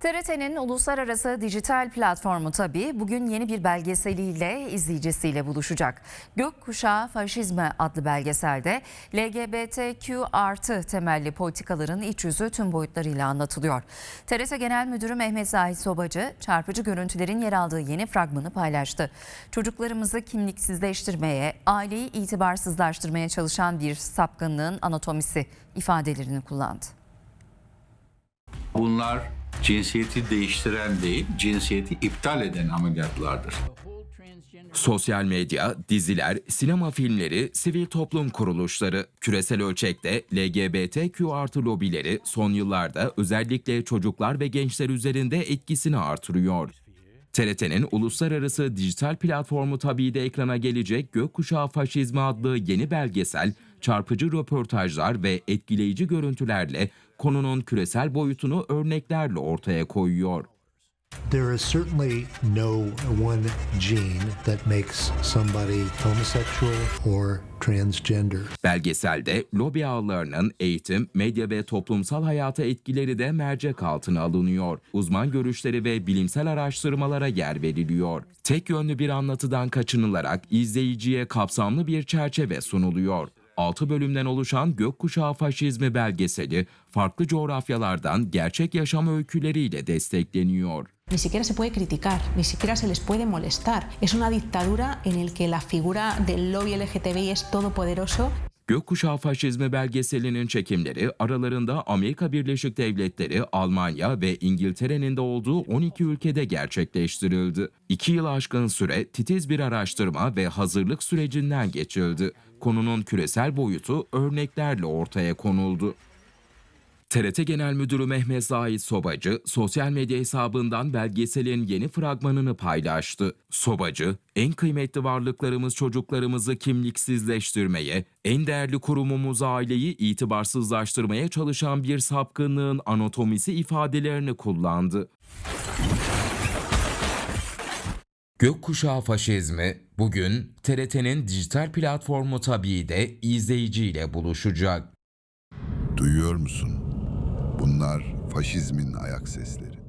TRT'nin uluslararası dijital platformu tabii bugün yeni bir belgeseliyle izleyicisiyle buluşacak. Gökkuşağı Faşizmi adlı belgeselde LGBTQ artı temelli politikaların iç yüzü tüm boyutlarıyla anlatılıyor. TRT Genel Müdürü Mehmet Zahit Sobacı çarpıcı görüntülerin yer aldığı yeni fragmanı paylaştı. Çocuklarımızı kimliksizleştirmeye, aileyi itibarsızlaştırmaya çalışan bir sapkınlığın anatomisi ifadelerini kullandı. Bunlar cinsiyeti değiştiren değil, cinsiyeti iptal eden ameliyatlardır. Sosyal medya, diziler, sinema filmleri, sivil toplum kuruluşları, küresel ölçekte LGBTQ artı lobileri son yıllarda özellikle çocuklar ve gençler üzerinde etkisini artırıyor. TRT'nin uluslararası dijital platformu tabii de ekrana gelecek Gökkuşağı Faşizmi adlı yeni belgesel, çarpıcı röportajlar ve etkileyici görüntülerle konunun küresel boyutunu örneklerle ortaya koyuyor. There is certainly no one gene that makes somebody homosexual or transgender. Belgeselde lobi ağlarının eğitim, medya ve toplumsal hayata etkileri de mercek altına alınıyor. Uzman görüşleri ve bilimsel araştırmalara yer veriliyor. Tek yönlü bir anlatıdan kaçınılarak izleyiciye kapsamlı bir çerçeve sunuluyor. 6 bölümden oluşan Gökkuşağı Faşizmi belgeseli farklı coğrafyalardan gerçek yaşam öyküleriyle destekleniyor. Ni siquiera se puede criticar, ni siquiera se les puede molestar. Es una dictadura en el que la figura del lobby LGTBI es todopoderoso Gökkuşağı Faşizmi belgeselinin çekimleri aralarında Amerika Birleşik Devletleri, Almanya ve İngiltere'nin de olduğu 12 ülkede gerçekleştirildi. İki yıl aşkın süre titiz bir araştırma ve hazırlık sürecinden geçildi. Konunun küresel boyutu örneklerle ortaya konuldu. TRT Genel Müdürü Mehmet Zahit Sobacı, sosyal medya hesabından belgeselin yeni fragmanını paylaştı. Sobacı, en kıymetli varlıklarımız çocuklarımızı kimliksizleştirmeye, en değerli kurumumuz aileyi itibarsızlaştırmaya çalışan bir sapkınlığın anatomisi ifadelerini kullandı. Gökkuşağı Faşizmi bugün TRT'nin dijital platformu tabii de izleyiciyle buluşacak. Duyuyor musun? Bunlar faşizmin ayak sesleri.